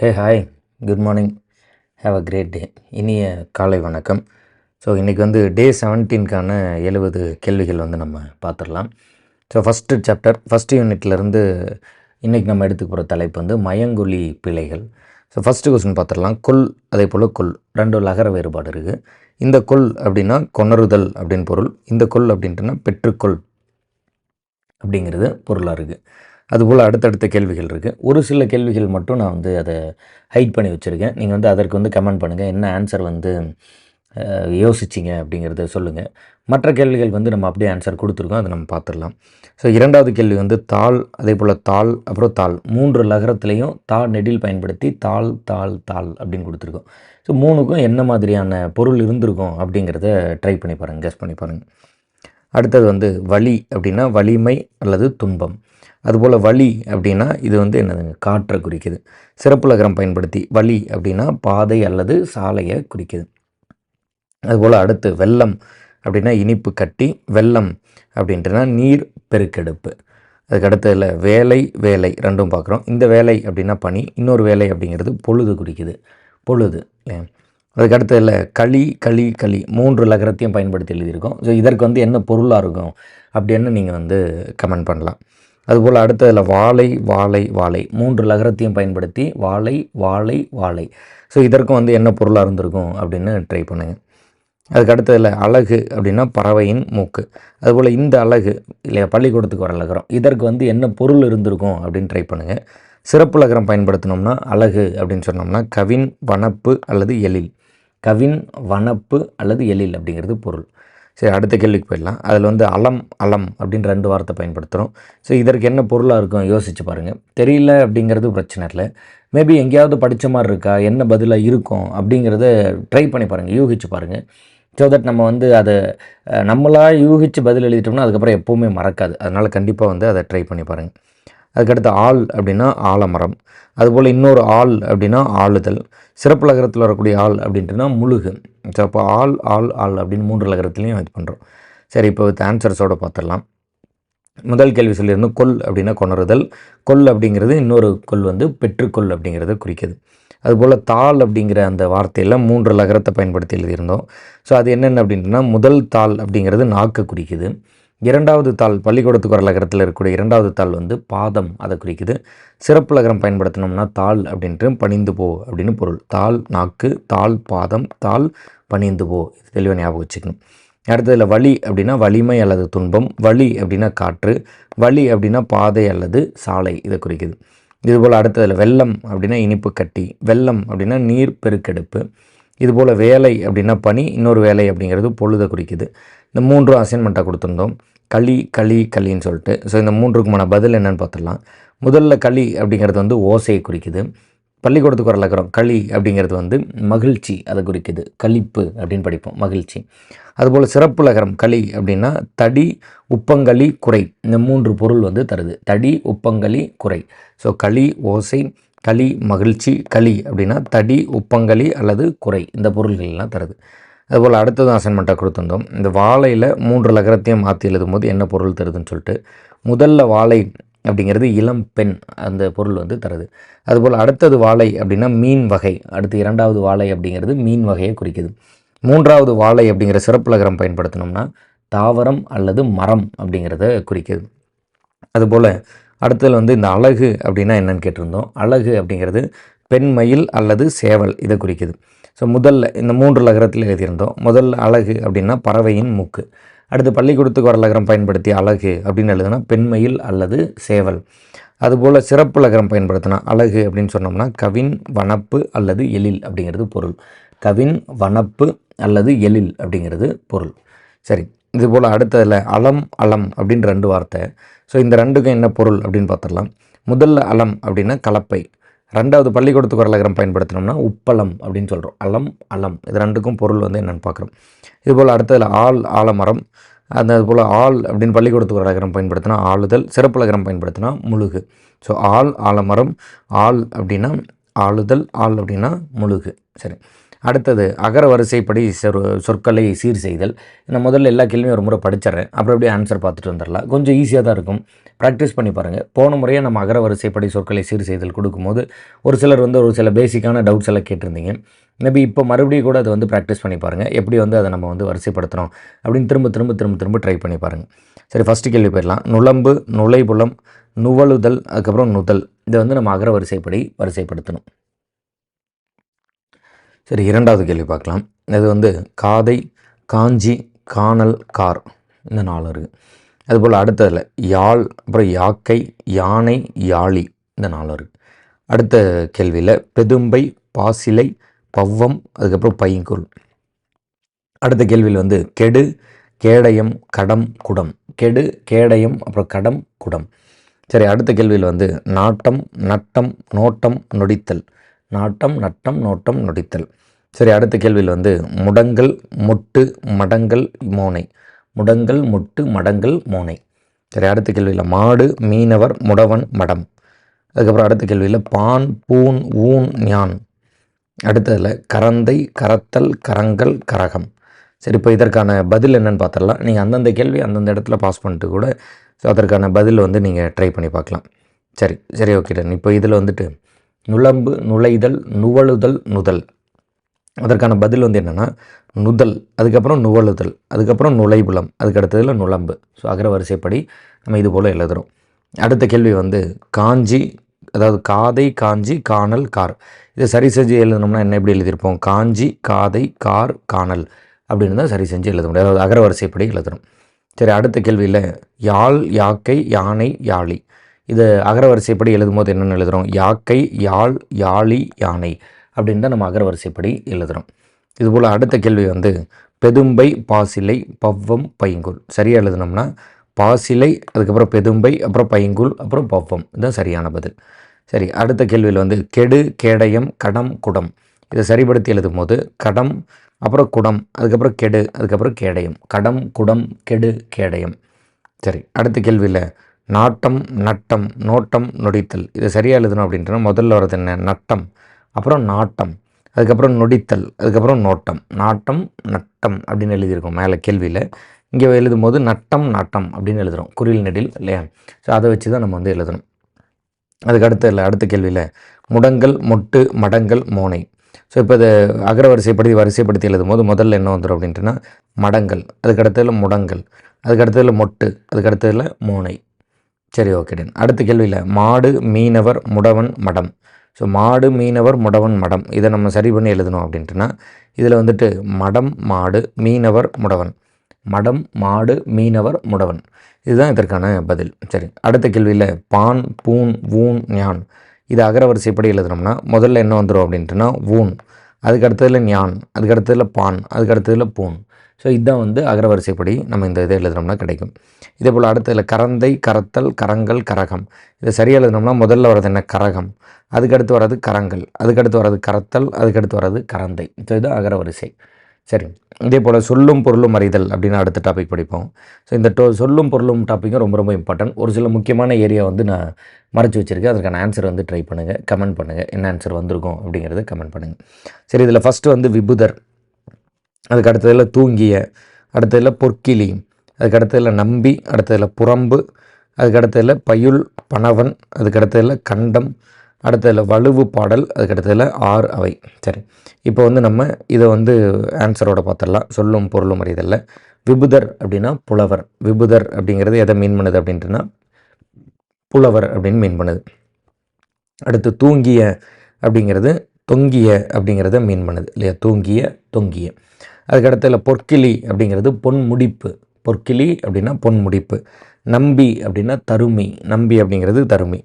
Hey hi good morning have a great day இனிய காலை வணக்கம். ஸோ இன்றைக்கி வந்து டே செவன்டீன்கான எழுபது கேள்விகள் வந்து நம்ம பார்த்துடலாம். ஸோ ஃபஸ்ட்டு சாப்டர் ஃபஸ்ட்டு யூனிட்லேருந்து இன்றைக்கி நம்ம எடுத்துக்க போகிற தலைப்பு வந்து மயங்கொலி பிழைகள். ஸோ ஃபஸ்ட்டு கொஸ்டின் பார்த்துடலாம். கொல் அதே போல் கொல். ரெண்டு லகர வேறுபாடு இருக்குது இந்த கொல் அப்படின்னா கொணருதல் அப்படின்னு பொருள். இந்த கொல் அப்படின்ட்டுனா பெற்றுக்கொள் அப்படிங்கிறது பொருளாக இருக்குது அதுபோல் அடுத்தடுத்த கேள்விகள் இருக்குது ஒரு சில கேள்விகள் மட்டும் நான் வந்து அதை ஹைட் பண்ணி வச்சுருக்கேன். நீங்கள் வந்து அதற்கு வந்து கமெண்ட் பண்ணுங்கள் என்ன ஆன்சர் வந்து யோசிச்சிங்க அப்படிங்கிறத சொல்லுங்கள் மற்ற கேள்விகள் வந்து நம்ம அப்படியே ஆன்சர் கொடுத்துருக்கோம். அதை நம்ம பார்த்துடலாம். ஸோ இரண்டாவது கேள்வி வந்து தாள் அதே போல் தாள் அப்புறம் தாள். மூன்று லகரத்துலேயும் தா நெடில் பயன்படுத்தி தாள் தாள் தாள் அப்படின்னு கொடுத்துருக்கோம். ஸோ மூணுக்கும் என்ன மாதிரியான பொருள் இருந்திருக்கும் அப்படிங்கிறத ட்ரை பண்ணி பாருங்கள் கெஸ் பண்ணி பாருங்கள் அடுத்தது வந்து வலி அப்படின்னா வலிமை அல்லது துன்பம். அதுபோல் வலி அப்படின்னா இது வந்து என்னதுங்க? காற்றை குறிக்குது. சிறப்பு லகரம் பயன்படுத்தி வலி அப்படின்னா பாதை அல்லது சாலையை குறிக்குது. அதுபோல் அடுத்து வெள்ளம் அப்படின்னா இனிப்பு கட்டி வெள்ளம் அப்படின்றனா நீர் பெருக்கெடுப்பு. அதுக்கு அடுத்ததில் வேலை வேலை ரெண்டும் பார்க்குறோம். இந்த வேலை அப்படின்னா பனி இன்னொரு வேலை அப்படிங்கிறது பொழுது குறிக்குது. பொழுது இல்லையா? அதுக்கு அடுத்ததில் களி களி களி மூன்று லகரத்தையும் பயன்படுத்தி எழுதியிருக்கோம். ஸோ இதற்கு வந்து என்ன பொருளாக இருக்கும் அப்படின்னு நீங்கள் வந்து கமெண்ட் பண்ணலாம். அதுபோல் அடுத்ததில் வாழை வாழை வாழை. மூன்று லகரத்தையும் பயன்படுத்தி வாழை வாழை வாழை. ஸோ இதற்கும் வந்து என்ன பொருளாக இருந்திருக்கும் அப்படின்னு ட்ரை பண்ணுங்கள் அதுக்கு அடுத்ததில் அழகு அப்படின்னா பறவையின் மூக்கு. அதுபோல் இந்த அழகு இல்லையா பள்ளிக்கூடத்துக்கு வர லகரம் இதற்கு வந்து என்ன பொருள் இருந்திருக்கும் அப்படின்னு ட்ரை பண்ணுங்கள் சிறப்பு லகரம் பயன்படுத்தினோம்னா அழகு அப்படின்னு சொன்னோம்னா கவின் வனப்பு அல்லது எழில். கவின் வனப்பு அல்லது எழில் அப்படிங்கிறது பொருள். சரி அடுத்த கேள்விக்கு போயிடலாம். அதில் வந்து அலம் அலம் அப்படின்னு ரெண்டு வார்த்தை பயன்படுத்துகிறோம். ஸோ இதற்கு என்ன பொருளாக இருக்கும்? யோசிச்சு பாருங்கள் தெரியல அப்படிங்கிறது பிரச்சனை இல்லை. மேபி எங்கேயாவது படித்த மாதிரி இருக்கா? என்ன பதிலாக இருக்கும்? அப்படிங்கிறத ட்ரை பண்ணி பாருங்கள் யூகிச்சு பாருங்கள் ஸோ தட் நம்ம வந்து அதை நம்மளாக யூகித்து பதில் எழுதிட்டோம்னா அதுக்கப்புறம் எப்போவுமே மறக்காது. அதனால் கண்டிப்பாக வந்து அதை ட்ரை பண்ணி பாருங்கள் அதுக்கடுத்து ஆள் அப்படின்னா ஆலமரம். அதுபோல் இன்னொரு ஆள் அப்படின்னா ஆளுதல். சிறப்பு லகரத்தில் வரக்கூடிய ஆள் அப்படின்ட்டுனா முழுகு. ஸோ அப்போ ஆள் ஆள் ஆள் அப்படின்னு மூன்று லகரத்துலேயும் இது பண்ணுறோம் சரி இப்போ வித் ஆன்சர்ஸோடு பார்த்துடலாம் முதல் கேள்வி சொல்லியிருந்தோம் கொல் அப்படின்னா கொணருதல் கொல் அப்படிங்கிறது இன்னொரு கொல் வந்து பெற்றுக்கொள் அப்படிங்கிறத குறிக்குது. அதுபோல் தாள் அப்படிங்கிற அந்த வார்த்தையில் மூன்று லகரத்தை பயன்படுத்தி எழுதியிருந்தோம். ஸோ அது என்னென்ன அப்படின்ட்டுனா முதல் தாள் அப்படிங்கிறது நாக்கு குறிக்குது. இரண்டாவது தாள் பள்ளிக்கூடத்துக்கு வர லகரத்தில் இருக்கக்கூடிய இரண்டாவது தாள் வந்து பாதம் அதை குறிக்குது. சிறப்பு லகரம் பயன்படுத்தினோம்னா தாள் அப்படின்ட்டு பணிந்து போ அப்படின்னு பொருள். தாள் நாக்கு தாள் பாதம் தாள் பணிந்து போ. இது தெளிவாக ஞாபகம் வச்சுக்கணும். அடுத்ததில் வலி அப்படின்னா வலிமை அல்லது துன்பம் வலி அப்படின்னா காற்று வலி அப்படின்னா பாதை அல்லது சாலை இதை குறிக்குது. இதுபோல் அடுத்ததில் வெள்ளம் அப்படின்னா இனிப்பு கட்டி வெள்ளம் அப்படின்னா நீர் பெருக்கெடுப்பு. இதுபோல் வேலை அப்படின்னா பனி இன்னொரு வேலை அப்படிங்கிறது பொழுதை குறிக்குது. இந்த மூன்றும் அசைன்மெண்ட்டாக கொடுத்துருந்தோம். களி களி களின்னு சொல்லிட்டு. ஸோ இந்த மூன்றுக்குமான பதில் என்னென்னு பார்த்துடலாம். முதல்ல களி அப்படிங்கிறது வந்து ஓசையை குறிக்குது. பள்ளிக்கூடத்துக்கு வர லக்கரம் களி அப்படிங்கிறது வந்து மகிழ்ச்சி அதை குறிக்குது. கழிப்பு அப்படின்னு படிப்போம். மகிழ்ச்சி. அதுபோல் சிறப்பு லகரம் களி அப்படின்னா தடி உப்பங்களி குறை. இந்த மூன்று பொருள் வந்து தருது. தடி உப்பங்களி குறை. ஸோ களி ஓசை களி மகிழ்ச்சி களி அப்படின்னா தடி உப்பங்களி அல்லது குறை. இந்த பொருள்கள் எல்லாம் தருது. அதுபோல் அடுத்தது அசைன்மெண்ட்டாக கொடுத்துருந்தோம். இந்த வாழையில் மூன்று லகரத்தையும் மாற்றி எழுதும் போது என்ன பொருள் தருதுன்னு சொல்லிட்டு முதல்ல வாழை அப்படிங்கிறது இளம் பெண் அந்த பொருள் வந்து தருது. அதுபோல் அடுத்தது வாழை அப்படின்னா மீன் வகை அடுத்து இரண்டாவது வாழை அப்படிங்கிறது மீன் வகையை குறிக்குது. மூன்றாவது வாழை அப்படிங்கிற சிறப்பு லகரம் பயன்படுத்தினோம்னா தாவரம் அல்லது மரம் அப்படிங்கிறத குறிக்குது. அதுபோல் அடுத்தது வந்து இந்த அழகு அப்படின்னா என்னன்னு கேட்டிருந்தோம். அழகு அப்படிங்கிறது பெண்மயில் அல்லது சேவல் இதை குறிக்குது. ஸோ முதல்ல இந்த மூன்று லகரத்தில் எழுதியிருந்தோம். முதல் அழகு அப்படின்னா பறவையின் மூக்கு. அடுத்து பள்ளிக்கூடத்துக்கு வர லகரம் பயன்படுத்தி அழகு அப்படின்னு எழுதுனா பெண்மயில் அல்லது சேவல். அதுபோல் சிறப்பு லகரம் பயன்படுத்தினா அழகு அப்படின்னு சொன்னோம்னா கவின் வனப்பு அல்லது எழில் அப்படிங்கிறது பொருள். கவின் வனப்பு அல்லது எழில் அப்படிங்கிறது பொருள். சரி இதுபோல் அடுத்ததில் அலம் அலம் அப்படின்னு ரெண்டு வார்த்தை. ஸோ இந்த ரெண்டுக்கும் என்ன பொருள் அப்படின்னு பார்த்துடலாம். முதல்ல அலம் அப்படின்னா கலப்பை. ரெண்டாவது பள்ளிக்கூடத்துக்கு ஒரு அலகரம் பயன்படுத்தினோம்னா உப்பளம் அப்படின்னு சொல்கிறோம் அலம் அலம். இது ரெண்டுக்கும் பொருள் வந்து என்னென்னு பார்க்குறோம். இதுபோல் அடுத்ததில் ஆள் ஆலமரம். அந்த அதுபோல் ஆள் அப்படின்னு பள்ளிக்கூடத்துக்கு ஒரு அலகரம் பயன்படுத்தினா ஆளுதல் சிறப்புலகரம் பயன்படுத்தினா முழுகு. ஸோ ஆள் ஆலமரம் ஆள் அப்படின்னா ஆளுதல் ஆள் அப்படின்னா முழுகு. சரி. அடுத்தது அகர வரிசைப்படி சொற் சொற்களை சீர் செய்தல். நான் முதல்ல எல்லா கேள்வியும் ஒரு முறை படிச்சிடறேன். அப்புறம் அப்படியே ஆன்சர் பார்த்துட்டு வந்துடலாம். கொஞ்சம் ஈஸியாக தான் இருக்கும். ப்ராக்டிஸ் பண்ணி பாருங்கள் போன முறையே நம்ம அகர வரிசைப்படி சொற்களை சீர் செய்தல் கொடுக்கும்போது ஒரு சிலர் வந்து ஒரு சில பேசிக்கான டவுட்ஸ் எல்லாம் கேட்டிருந்தீங்க. மேபி இப்போ மறுபடியும் கூட அதை வந்து ப்ராக்டிஸ் பண்ணி பாருங்கள் எப்படி வந்து அதை நம்ம வந்து வரிசைப்படுத்துகிறோம் அப்படின்னு திரும்ப திரும்ப திரும்ப திரும்ப ட்ரை பண்ணி பாருங்கள் சரி ஃபஸ்ட்டு கேள்வி போயிடலாம். நுழம்பு நுழைபுலம் நுவலுதல் அதுக்கப்புறம் நுதல். இதை வந்து நம்ம அகர வரிசைப்படி வரிசைப்படுத்தணும். சரி இரண்டாவது கேள்வி பார்க்கலாம். இது வந்து காதை காஞ்சி காணல் கார். இந்த நாலு இருக்குது அதுபோல் அடுத்ததில் யாழ் அப்புறம் யாக்கை யானை யாழி. இந்த நாலு இருக்குது அடுத்த கேள்வியில் பெதும்பை பாசிலை பவ்வம் அதுக்கப்புறம் பைங்குள் அடுத்த கேள்வியில் வந்து கெடு கேடயம் கடம் குடம். கெடு கேடயம் அப்புறம் கடம் குடம். சரி அடுத்த கேள்வியில் வந்து நாட்டம் நட்டம் நோட்டம் நொடித்தல். நாட்டம் நட்டம் நோட்டம் நொடித்தல். சரி அடுத்த கேள்வியில் வந்து முடங்கல் முட்டு மடங்கல் மோனை. முடங்கல் முட்டு மடங்கல் மோனை. சரி அடுத்த கேள்வியில் மாடு மீனவர் முடவன் மடம். அதுக்கப்புறம் அடுத்த கேள்வியில் பான் பூன் ஊன் ஞான். அடுத்ததில் கரந்தை கரத்தல் கரங்கல் கரகம். சரி இப்போ இதற்கான பதில் என்னென்னு பார்த்துடலாம் நீங்கள் அந்தந்த கேள்வி அந்தந்த இடத்துல பாஸ் பண்ணிட்டு கூட ஸோ அதற்கான பதில் வந்து நீங்கள் ட்ரை பண்ணி பார்க்கலாம் சரி சரி ஓகே டன். இப்போ இதில் வந்துட்டு நுழம்பு நுழைதல் நுவழுதல் நுதல். அதற்கான பதில் வந்து என்னென்னா நுதல் அதுக்கப்புறம் நுவழுதல் அதுக்கப்புறம் நுழைபுலம் அதுக்கு அடுத்ததில் நுழம்பு. ஸோ அகர வரிசைப்படி நம்ம இது போல் எழுதுகிறோம் அடுத்த கேள்வி வந்து காஞ்சி அதாவது காதை காஞ்சி காணல் கார். இதை சரி செஞ்சு எழுதணும்னா என்ன எப்படி எழுதியிருப்போம்? காஞ்சி காதை கார் காணல். அப்படின்னு தான் சரி செஞ்சு எழுத முடியும். அதாவது அகர வரிசைப்படி எழுதணும் சரி அடுத்த கேள்வியில் யாழ் யாக்கை யானை யாழி. இது அகரவரிசைப்படி எழுதும்போது என்னென்னு எழுதுகிறோம் யாக்கை யாழ் யாழி யானை அப்படின்னு தான் நம்ம அகரவரிசைப்படி எழுதுகிறோம் இதுபோல் அடுத்த கேள்வி வந்து பெதும்பை பாசிலை பவ்வம் பைங்குல் சரியாக எழுதுனோம்னா பாசிலை அதுக்கப்புறம் பெதும்பை அப்புறம் பைங்குல் அப்புறம் பவ்வம் இதுதான் சரியான பதில். சரி அடுத்த கேள்வியில் வந்து கெடு கேடயம் கடம் குடம் இதை சரிப்படுத்தி எழுதும் போது கடம் அப்புறம் குடம் அதுக்கப்புறம் கெடு அதுக்கப்புறம் கேடயம். கடம் குடம் கெடு கேடயம். சரி அடுத்த கேள்வியில் நாட்டம் நட்டம் நோட்டம் நொடித்தல். இதை சரியாக எழுதணும் அப்படின்ட்டுனா முதல்ல வர்றது என்ன? நட்டம். அப்புறம் நாட்டம். அதுக்கப்புறம் நொடித்தல். அதுக்கப்புறம் நோட்டம். நாட்டம் நட்டம் அப்படின்னு எழுதியிருக்கோம் மேலே கேள்வியில். இங்கே எழுதும் போது நட்டம் நாட்டம் அப்படின்னு எழுதுகிறோம் குறில் நெடில் இல்லையா? ஸோ அதை வச்சு தான் நம்ம வந்து எழுதணும். அதுக்கு அடுத்த இல்லை அடுத்த கேள்வியில். முடங்கல் மொட்டு மடங்கல் மோனை. ஸோ இப்போ இதை அகர வரிசைப்படுத்தி வரிசைப்படுத்தி எழுதும் போது முதல்ல என்ன வந்துடும் அப்படின்ட்டுனா மடங்கல் அதுக்கு அடுத்ததில் முடங்கல் அதுக்கு மொட்டு. அதுக்கடுத்ததில் மோனை. சரி ஓகேடன் அடுத்த கேள்வியில் மாடு மீனவர் முடவன் மடம். ஸோ மாடு மீனவர் முடவன் மடம். இதை நம்ம சரி பண்ணி எழுதணும் அப்படின்ட்டுனா இதில் வந்துட்டு மடம் மாடு மீனவர் முடவன். மடம் மாடு மீனவர் முடவன். இதுதான் இதற்கான பதில். சரி அடுத்த கேள்வியில் பான் பூன் ஊன் ஞான். இது அகரவரிசைப்படி எழுதுனோம்னா முதல்ல என்ன வந்துடும் அப்படின்ட்டுனா ஊன் அதுக்கு அடுத்ததில் ஞான் அதுக்கு அடுத்ததில் பான் அதுக்கு அடுத்ததில் பூன். ஸோ இதுதான் வந்து அகரவரிசைப்படி நம்ம இந்த இதை எழுதுனோம்னா கிடைக்கும். இதே போல் அடுத்ததில் கரந்தை கரத்தல் கரங்கள் கரகம். இதை சரியாக எழுதுனோம்னா முதல்ல வர்றது என்ன? கரகம். அதுக்கடுத்து வர்றது கரங்கள். அதுக்கடுத்து வர்றது கரத்தல் அதுக்கடுத்து வர்றது கரந்தை. ஸோ இது அகரவரிசை. சரி. இதே போல் சொல்லும் பொருளும் அறிதல் அப்படின்னு அடுத்த டாபிக் படிப்போம். ஸோ இந்த டோ சொல்லும் பொருளும் டாப்பிக்கும் ரொம்ப ரொம்ப இம்பார்ட்டன்ட் ஒரு சில முக்கியமான ஏரியா வந்து நான் மறைச்சி வச்சுருக்கேன். அதுக்கான ஆன்சர் வந்து ட்ரை பண்ணுங்கள் கமெண்ட் பண்ணுங்கள் என்ன ஆன்சர் வந்திருக்கும் அப்படிங்கிறத கமெண்ட் பண்ணுங்கள் சரி இதில் ஃபஸ்ட்டு வந்து விபுதர். அதுக்கு அடுத்ததில் தூங்கிய அடுத்ததில் பொற்கிளி அதுக்கு அடுத்ததில் நம்பி அடுத்ததில் புறம்பு அதுக்கு அடுத்ததில் பயுள் பணவன் அதுக்கு அடுத்ததில் கண்டம் அடுத்ததில் வலுவு பாடல் அதுக்கு அடுத்ததில் ஆறு அவை. சரி இப்போ வந்து நம்ம இதை வந்து ஆன்சரோட பார்த்துடலாம். சொல்லும் பொருளும் அறிதல்ல. விபுதர் அப்படின்னா புலவர். விபுதர் அப்படிங்கிறது எதை மீன் பண்ணுது அப்படின்ட்டுனா புலவர் அப்படின்னு மீன் பண்ணுது. அடுத்து தூங்கிய அப்படிங்கிறது தொங்கிய அப்படிங்கிறத மீன் பண்ணுது. இல்லையா? தூங்கிய தொங்கிய. அதுக்கடுத்துல பொற்கிளி அப்படிங்கிறது பொன் முடிப்பு. பொற்கிளி அப்படின்னா பொன் முடிப்பு. நம்பி அப்படின்னா தருமி. நம்பி அப்படிங்கிறது தருமி.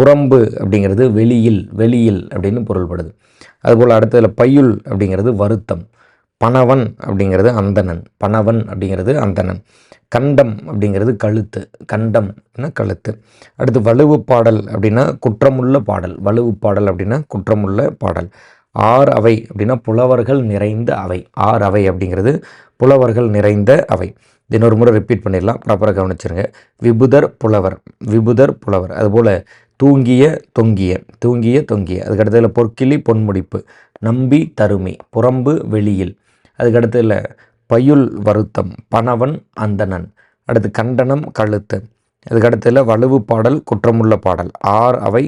புறம்பு அப்படிங்கிறது வெளியில் வெளியில் அப்படின்னு பொருள்படுது. அதுபோல் அடுத்ததில் பையுள் அப்படிங்கிறது வருத்தம். பணவன் அப்படிங்கிறது அந்தணன். பணவன் அப்படிங்கிறது அந்தணன். கண்டம் அப்படிங்கிறது கழுத்து. கண்டம் அப்படின்னா கழுத்து. அடுத்து வலுவு பாடல் அப்படின்னா குற்றமுள்ள பாடல். வலுவு பாடல் அப்படின்னா குற்றமுள்ள பாடல். ஆர் அவை அப்படின்னா புலவர்கள் நிறைந்த அவை. ஆர் அவை அப்படிங்கிறது புலவர்கள் நிறைந்த அவை. இன்னொரு முறை ரிப்பீட் பண்ணிடலாம். ப்ராப்பராக கவனிச்சிருங்க. விபுதர் புலவர். விபுதர் புலவர். அதுபோல் தூங்கிய தொங்கிய. தூங்கிய தொங்கிய. அதுக்கடுத்ததில் பொற்கிளி பொன்முடிப்பு. நம்பி தருமி. புறம்பு வெளியில். அதுக்கடுத்ததில் பயுல் வருத்தம். பணவன் அந்தணன். அடுத்து கண்டனம் கழுத்து. அதுக்கடுத்ததில் வலுவு பாடல் குற்றமுள்ள பாடல். ஆர் அவை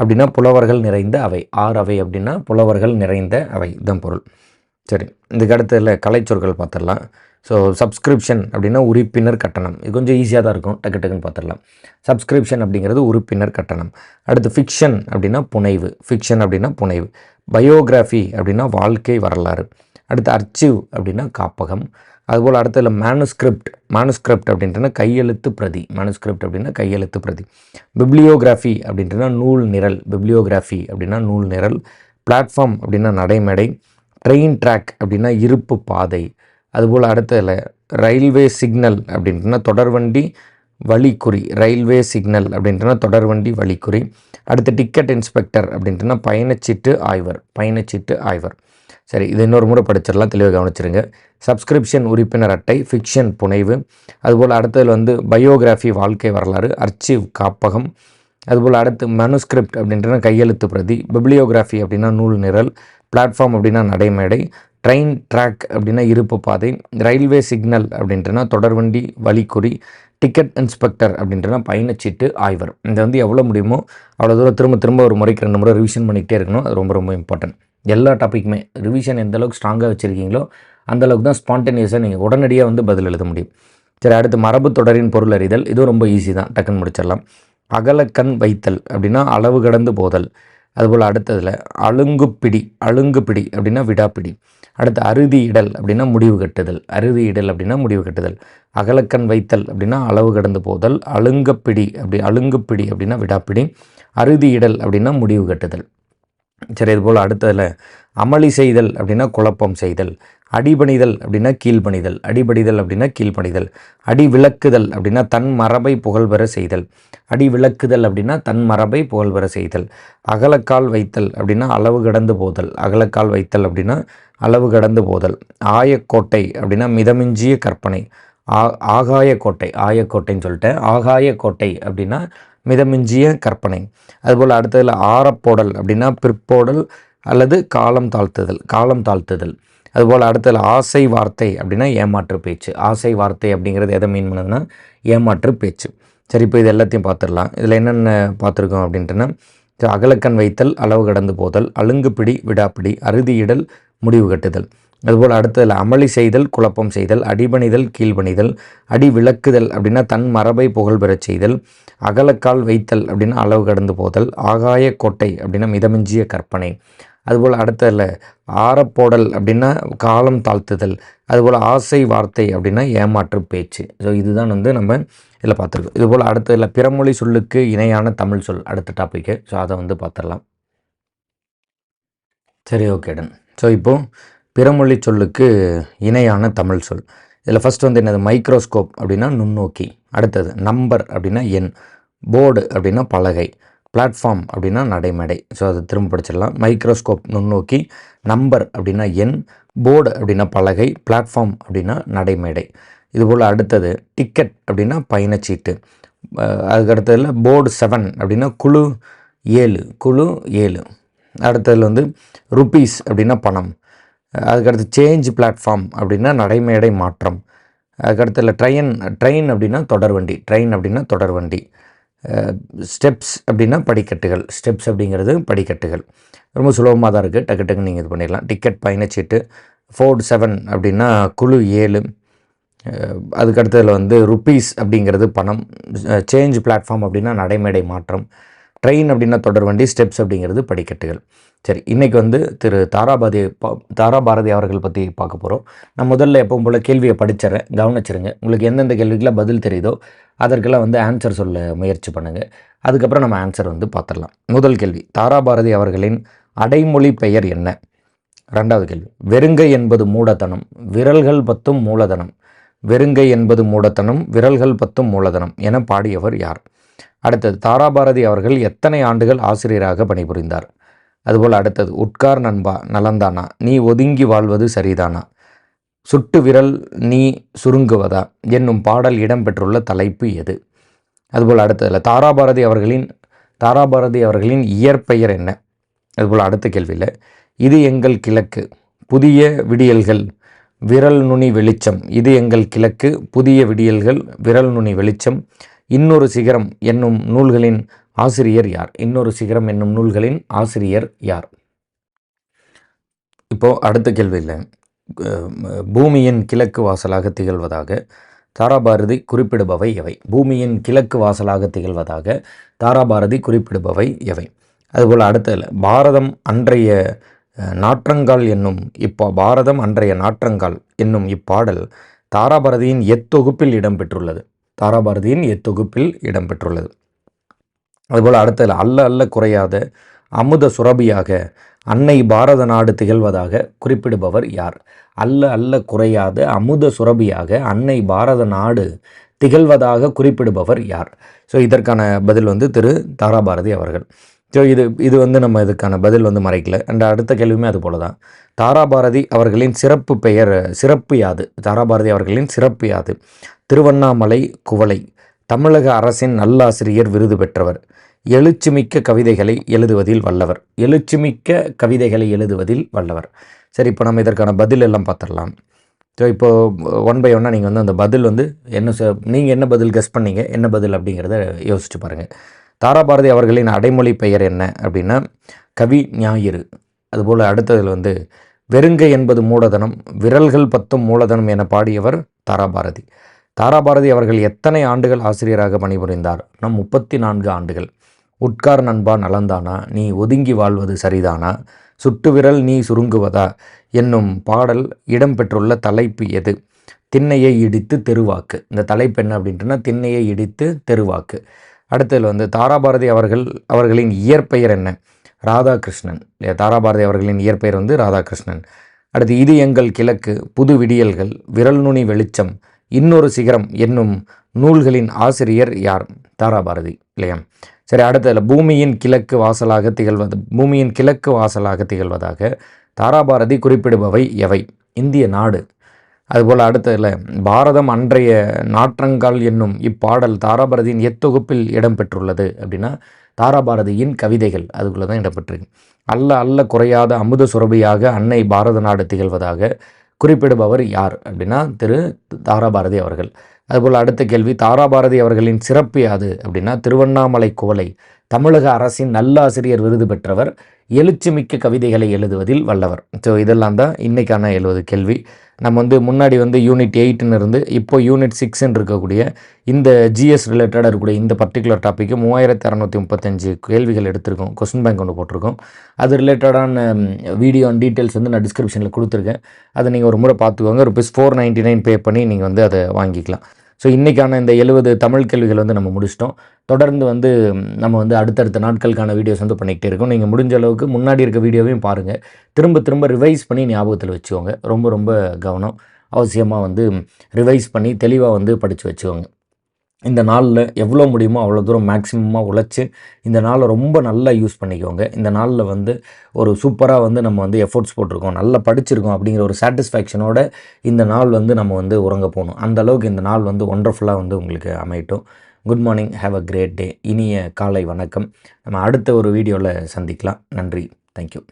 அப்படின்னா புலவர்கள் நிறைந்த அவை. ஆர் அவை அப்படின்னா புலவர்கள் நிறைந்த அவை. இதன் பொருள். சரி இதுக்கு அடுத்ததில் கலைச்சொற்கள் பார்த்துடலாம். ஸோ சப்ஸ்கிரிப்ஷன் அப்படின்னா உறுப்பினர் கட்டணம். இது கொஞ்சம் ஈஸியாக தான் இருக்கும். டக்கு டக்குன்னு பார்த்துடலாம். சப்ஸ்கிரிப்ஷன் அப்படிங்கிறது உறுப்பினர் கட்டணம். அடுத்து ஃபிக்ஷன் அப்படின்னா புனைவு. ஃபிக்ஷன் அப்படின்னா புனைவு. பயோகிராஃபி அப்படின்னா வாழ்க்கை வரலாறு. அடுத்து அர்ச்சிவ் அப்படின்னா காப்பகம். அதுபோல் அடுத்ததில் மேனுஸ்கிரிப்ட் மேனுஸ்கிரிப்ட் அப்படின்றனா கையெழுத்து பிரதி. மேனுஸ்கிரிப்ட் அப்படின்னா கையெழுத்து பிரதி. பிப்ளியோகிராஃபி அப்படின்றனா நூல் நிரல். பிப்ளியோகிராஃபி அப்படின்னா நூல் நிரல். பிளாட்ஃபார்ம் அப்படின்னா நடைமேடை. ட்ரெயின் ட்ராக் அப்படின்னா இருப்பு பாதை. அதுபோல் அடுத்ததில் ரயில்வே சிக்னல் அப்படின்றனா தொடர்வண்டி வழிக்குறி. ரயில்வே சிக்னல் அப்படின்றனா தொடர்வண்டி வழிக்குறி. அடுத்து டிக்கெட் இன்ஸ்பெக்டர் அப்படின்றனா பயணச்சீட்டு ஆய்வர். பயணச்சீட்டு ஆய்வர். சரி இது இன்னொரு முறை படிச்சிடலாம். தெளிவாக கவனிச்சிருங்க. சப்ஸ்கிரிப்ஷன் உறுப்பினர் அட்டை ஃபிக்ஷன் புனைவு. அதுபோல் அடுத்ததில் வந்து பயோகிராஃபி வாழ்க்கை வரலாறு அர்ச்சிவ் காப்பகம். அதுபோல் அடுத்து மனுஸ்கிரிப்ட் அப்படின்றனா கையெழுத்து பிரதி. பிப்ளியோகிராஃபி அப்படின்னா நூல் நிரல் பிளாட்ஃபார்ம் அப்படின்னா நடைமேடை. ட்ரெயின் ட்ராக் அப்படின்னா இருப்பு பாதை. ரயில்வே சிக்னல் அப்படின்றனா தொடர்வண்டி வழிக்குறி. டிக்கெட் இன்ஸ்பெக்டர் அப்படின்றனா பயணச்சீட்டு ஆய்வர். இந்த வந்து எவ்வளோ முடியுமோ அவ்வளோ தூரம் திரும்ப திரும்ப ஒரு முறைக்கு ரெண்டு முறை ரிவிஷன் பண்ணிக்கிட்டே இருக்கணும். அது ரொம்ப ரொம்ப இம்பார்ட்டன்ட் எல்லா டாப்பிக்குமே ரிவிஷன் எந்த அளவுக்கு ஸ்ட்ராங்காக வச்சுருக்கீங்களோ அந்தளவுக்கு தான் ஸ்பான்டேனியஸாக நீங்கள் உடனடியாக வந்து பதில் எழுத முடியும். சரி அடுத்து மரபு தொடரின் பொருள் அறிதல். இதுவும் ரொம்ப ஈஸி தான். டக்குன்னு முடிச்சிடலாம். அகலக்கண் வைத்தல் அப்படின்னா அளவு கடந்து போதல். அதுபோல் அடுத்ததில் அழுங்குப்பிடி அழுங்குப்பிடி அப்படின்னா விடாப்பிடி. அடுத்து அறுதி இடல் அப்படின்னா முடிவு கட்டுதல். அறுதி இடல் அப்படின்னா முடிவு கட்டுதல். அகலக்கண் வைத்தல் அப்படின்னா அளவு கடந்து போதல். அழுங்கப்பிடி அப்படி அழுங்குப்பிடி அப்படின்னா விடாப்பிடி. அறுதி இடல் அப்படின்னா முடிவு கட்டுதல். சரி இதுபோல் அடுத்ததில் அமளி செய்தல் அப்படின்னா குழப்பம் செய்தல் அடிபணிதல் அப்படின்னா கீழ்பணிதல் அடிபடிதல் அப்படின்னா கீழ்பணிதல் அடி விளக்குதல் அப்படின்னா தன் மரபை புகழ்பெற செய்தல் அடி விளக்குதல் அப்படின்னா தன் மரபை புகழ்பெற செய்தல் அகலக்கால் வைத்தல் அப்படின்னா அளவு கடந்து போதல் அகலக்கால் வைத்தல் அப்படின்னா அளவு கடந்து போதல் ஆயக்கோட்டை அப்படின்னா மிதமிஞ்சிய கற்பனை ஆ ஆகாயக்கோட்டை ஆயக்கோட்டைன்னு சொல்லிட்டேன் ஆகாயக்கோட்டை அப்படின்னா மிதமிஞ்சிய கற்பனை. அதுபோல் அடுத்ததில் ஆரப்போடல் அப்படின்னா பிற்போடல் அல்லது காலம் தாழ்த்துதல் காலம் தாழ்த்துதல். அதுபோல் அடுத்ததில் ஆசை வார்த்தை அப்படின்னா ஏமாற்று பேச்சு. ஆசை வார்த்தை அப்படிங்கிறது எதை மீன் பண்ணுதுன்னா ஏமாற்று பேச்சு. சரி இப்போ இது எல்லாத்தையும் பார்த்துடலாம். இதில் என்னென்ன பார்த்துருக்கோம் அப்படின்ட்டுனா அகலக்கண் வைத்தல் அளவு கடந்து போதல் அழுங்குப்பிடி விடாப்பிடி அறுதியிடல் முடிவு கட்டுதல். அதுபோல் அடுத்ததில் அமளி செய்தல் குழப்பம் செய்தல் அடிபணிதல் கீழ்பணிதல் அடி விளக்குதல் அப்படின்னா தன் மரபை புகழ் பெறச் செய்தல் அகலக்கால் வைத்தல் அப்படின்னா அளவு கடந்து போதல் ஆகாய கோட்டை அப்படின்னா மிதமிஞ்சிய கற்பனை. அதுபோல் அடுத்ததில் ஆறப்போடல் அப்படின்னா காலம் தாழ்த்துதல் அதுபோல் ஆசை வார்த்தை அப்படின்னா ஏமாற்று பேச்சு. ஸோ இதுதான் வந்து நம்ம இதில் பார்த்துருக்கோம். இதுபோல் இல்லை பிறமொழி சொல்லுக்கு இணையான தமிழ் சொல் அடுத்த டாப்பிக்கு ஸோ அதை வந்து பார்த்துடலாம். சரி ஓகே டன் ஸோ இப்போது பிறமொழி சொல்லுக்கு இணையான தமிழ் சொல். இதில் ஃபஸ்ட் வந்து என்னது? மைக்ரோஸ்கோப் அப்படின்னா நுண்ணோக்கி. அடுத்தது நம்பர் அப்படின்னா எண். போர்டு அப்படின்னா பலகை. பிளாட்ஃபார்ம் அப்படின்னா நடைமடை. ஸோ அதை திரும்ப படிச்சிடலாம். மைக்ரோஸ்கோப் நுண்ணோக்கி. நம்பர் அப்படின்னா எண். போர்டு அப்படின்னா பலகை. பிளாட்ஃபார்ம் அப்படின்னா நடைமேடை. இதுபோல் அடுத்தது டிக்கெட் அப்படின்னா பயணச்சீட்டு அதுக்கு அடுத்ததில் போர்டு செவன் அப்படின்னா குழு ஏழு குழு ஏழு. அடுத்ததில் வந்து ருப்பீஸ் அப்படின்னா பணம். அதுக்கடுத்து சேஞ்ச் பிளாட்ஃபார்ம் அப்படின்னா நடைமேடை மாற்றம். அதுக்கடுத்துல ட்ரெயின் ட்ரெயின் அப்படின்னா தொடர்வண்டி ட்ரெயின் அப்படின்னா தொடர்வண்டி ஸ்டெப்ஸ் அப்படின்னா படிக்கட்டுகள் ஸ்டெப்ஸ் அப்படிங்கிறது படிக்கட்டுகள். ரொம்ப சுலபமாக தான் இருக்குது டக்கு டக்குன்னு நீங்கள் இது பண்ணிடலாம். டிக்கெட் பயணச்சீட்டு ஃபோர்டு செவன் அப்படின்னா குழு ஏழு. அதுக்கடுத்ததில் வந்து ருப்பீஸ் அப்படிங்கிறது பணம் சேஞ்ச் பிளாட்ஃபார்ம் அப்படின்னா நடைமேடை மாற்றம் ட்ரெயின் அப்படின்னா தொடர்வண்டி ஸ்டெப்ஸ் அப்படிங்கிறது படிக்கட்டுகள். சரி இன்றைக்கி வந்து திரு தாராபாதி தாராபாரதி அவர்கள் பற்றி பார்க்க போகிறோம் நான் முதல்ல எப்பவும் போல் கேள்வியை படிச்சிடறேன் கவனிச்சிருங்க. உங்களுக்கு எந்தெந்த கேள்விக்கெலாம் பதில் தெரியுதோ அதற்கெல்லாம் வந்து ஆன்சர் சொல்ல முயற்சி பண்ணுங்கள் அதுக்கப்புறம் நம்ம ஆன்சர் வந்து பார்த்துடலாம். முதல் கேள்வி தாராபாரதி அவர்களின் அடைமொழி பெயர் என்ன? ரெண்டாவது கேள்வி வெறுங்கை என்பது மூடத்தனம் விரல்கள் பத்தும் மூலதனம். வெறுங்கை என்பது மூடத்தனம் விரல்கள் பத்தும் மூலதனம் என பாடியவர் யார்? அடுத்தது தாராபாரதி அவர்கள் எத்தனை ஆண்டுகள் ஆசிரியராக பணிபுரிந்தார்? அதுபோல் அடுத்தது உட்கார் நண்பா நலந்தானா நீ ஒதுங்கி வாழ்வது சரிதானா? சுட்டு விரல் நீ சுருங்குவதா? என்னும் பாடல் இடம்பெற்றுள்ள தலைப்பு எது? அதுபோல் அடுத்ததில் தாராபாரதி அவர்களின் தாராபாரதி அவர்களின் இயற்பெயர் என்ன? அதுபோல் அடுத்த கேள்வியில் இது எங்கள் கிழக்கு புதிய விடியல்கள் விரல் நுனி வெளிச்சம். இது எங்கள் கிழக்கு. புதிய விடியல்கள். விரல் நுனி வெளிச்சம். இன்னொரு சிகரம் என்னும் நூல்களின் ஆசிரியர் யார்? இன்னொரு சிகரம் என்னும் நூல்களின் ஆசிரியர் யார்? இப்போது அடுத்த கேள்வியில் பூமியின் கிழக்கு வாசலாக திகழ்வதாக தாராபாரதி குறிப்பிடுபவை எவை? பூமியின் கிழக்கு வாசலாக திகழ்வதாக தாராபாரதி குறிப்பிடுபவை எவை? அதுபோல் அடுத்ததில் பாரதம் அன்றைய நாற்றங்கால் என்னும் இப்போ பாரதம் அன்றைய நாற்றங்கால் என்னும் இப்பாடல் தாராபாரதியின் எத்தொகுப்பில் இடம்பெற்றுள்ளது. தாராபாரதியின் எத்தொகுப்பில் இடம்பெற்றுள்ளது. அதுபோல் அடுத்ததில் அல்ல அல்ல குறையாத அமுத சுரபியாக அன்னை பாரத நாடு திகழ்வதாக குறிப்பிடுபவர் யார்? அல்ல அல்ல குறையாத அமுத சுரபியாக அன்னை பாரத நாடு திகழ்வதாக குறிப்பிடுபவர் யார்? ஸோ இதற்கான பதில் வந்து திரு தாராபாரதி அவர்கள். ஸோ இது இது வந்து நம்ம இதுக்கான பதில் வந்து மறைக்கல. அண்ட் அடுத்த கேள்வியுமே அது போல தான் தாராபாரதி அவர்களின் சிறப்பு பெயர் சிறப்பு யாது. தாராபாரதி அவர்களின் சிறப்பு யாது. திருவண்ணாமலை குவளை. தமிழக அரசின் நல்லாசிரியர் விருது பெற்றவர். எழுச்சிமிக்க கவிதைகளை எழுதுவதில் வல்லவர். எழுச்சிமிக்க கவிதைகளை எழுதுவதில் வல்லவர். சரி இப்போ நம்ம இதற்கான பதில் எல்லாம் பார்த்துடலாம். ஸோ இப்போது ஒன் பை ஒன்னாக நீங்கள் வந்து அந்த பதில் வந்து என்ன நீங்கள் என்ன பதில் கெஸ் பண்ணீங்க என்ன பதில் அப்படிங்கிறத யோசிச்சு பாருங்கள் தாராபாரதி அவர்களின் அடைமொழி பெயர் என்ன அப்படின்னா கவி ஞாயிறு. அதுபோல் அடுத்ததில் வந்து வெறுங்கை என்பது மூலதனம் விரல்கள் பத்தும் மூலதனம் என பாடியவர் தாராபாரதி. தாராபாரதி அவர்கள் எத்தனை ஆண்டுகள் ஆசிரியராக பணிபுரிந்தார்? நம் முப்பத்தி நான்கு ஆண்டுகள். உட்கார் நண்பா நலந்தானா நீ ஒதுங்கி வாழ்வது சரிதானா? சுட்டு விரல் நீ சுருங்குவதா என்னும் பாடல் இடம்பெற்றுள்ள தலைப்பு எது? திண்ணையை இடித்து தெருவாக்கு. இந்த தலைப்பு என்ன அப்படின்ட்டுனா திண்ணையை இடித்து தெருவாக்கு. அடுத்ததில் வந்து தாராபாரதி அவர்கள் அவர்களின் இயற்பெயர் என்ன? ராதாகிருஷ்ணன். தாராபாரதி அவர்களின் இயற்பெயர் வந்து ராதாகிருஷ்ணன். அடுத்து இது எங்கள் கிழக்கு புது விடியல்கள் விரல் நுனி வெளிச்சம் இன்னொரு சிகரம் என்னும் நூல்களின் ஆசிரியர் யார்? தாராபாரதி. இல்லையா? சரி அடுத்ததில் பூமியின் கிழக்கு வாசலாக திகழ்வது பூமியின் கிழக்கு வாசலாக திகழ்வதாக தாராபாரதி குறிப்பிடுபவை எவை? இந்திய நாடு. அதுபோல் அடுத்ததில் பாரதம் அன்றைய நாற்றங்கால் என்னும் இப்பாடல் தாராபாரதியின் எத்தொகுப்பில் இடம்பெற்றுள்ளது அப்படின்னா தாராபாரதியின் கவிதைகள் அதுக்குள்ளே தான் இடம்பெற்றிருக்கு. அல்ல அல்ல குறையாத அமுத சுரபியாக அன்னை பாரத நாடு திகழ்வதாக குறிப்பிடுபவர் யார் அப்படின்னா திரு தாராபாரதி அவர்கள். அதுபோல் அடுத்த கேள்வி தாராபாரதி அவர்களின் சிறப்பு யாது அப்படின்னா திருவண்ணாமலை குவலை தமிழக அரசின் நல்லாசிரியர் விருது பெற்றவர் எழுச்சிமிக்க கவிதைகளை எழுதுவதில் வல்லவர். ஸோ இதெல்லாம் தான் இன்றைக்கான எழுவது கேள்வி. நம்ம வந்து முன்னாடி வந்து யூனிட் எயிட்டுன்னு இருந்து இப்போ யூனிட் சிக்ஸ்ன்னு இருக்கக்கூடிய இந்த ஜிஎஸ் ரிலேட்டடாக இருக்கக்கூடிய இந்த பர்டிகுலர் டாப்பிக்கு மூவாயிரத்தி அறநூற்றி முப்பத்தஞ்சு கேள்விகள் எடுத்திருக்கோம். கொஸ்டின் பேங்க் ஒன்று போட்டிருக்கோம். அது ரிலேட்டடான வீடியோ அண்ட் டீட்டெயில்ஸ் வந்து நான் டிஸ்கிரிப்ஷனில் கொடுத்துருக்கேன். அதை நீங்கள் ஒரு முறை பார்த்துக்கோங்க. Rupees four ninety nine pay பண்ணி நீங்கள் வந்து அதை வாங்கிக்கலாம். ஸோ இன்றைக்கான இந்த எழுபது தமிழ் கேள்விகள் வந்து நம்ம முடிச்சிட்டோம். தொடர்ந்து வந்து நம்ம வந்து அடுத்தடுத்த நாட்களுக்கான வீடியோஸ் வந்து பண்ணிக்கிட்டே இருக்கோம். நீங்கள் முடிஞ்ச அளவுக்கு முன்னாடி இருக்க வீடியோவையும் பாருங்கள் திரும்ப திரும்ப ரிவைஸ் பண்ணி ஞாபகத்தில் வச்சுக்கோங்க. ரொம்ப ரொம்ப கவனம். அவசியமாக வந்து ரிவைஸ் பண்ணி தெளிவாக வந்து படித்து வச்சுக்கோங்க. இந்த நாளில் எவ்வளோ முடியுமோ அவ்வளோ தூரம் மேக்ஸிமமாக உழைச்சி இந்த நாளை ரொம்ப நல்லா யூஸ் பண்ணிக்கோங்க. இந்த நாளில் வந்து ஒரு சூப்பராக வந்து நம்ம வந்து எஃபோர்ட்ஸ் போட்டிருக்கோம். நல்லா படிச்சிருக்கோம் அப்படிங்கிற ஒரு சாட்டிஸ்ஃபேக்ஷனோட இந்த நாள் வந்து நம்ம வந்து உறங்க போகணும். அந்த அளவுக்கு இந்த நாள் வந்து ஒண்டர்ஃபுல்லாக வந்து உங்களுக்கு அமையட்டும். Good morning have a great day இனிய காலை வணக்கம். நம்ம அடுத்த ஒரு வீடியோவில் சந்திக்கலாம். நன்றி. தேங்க்யூ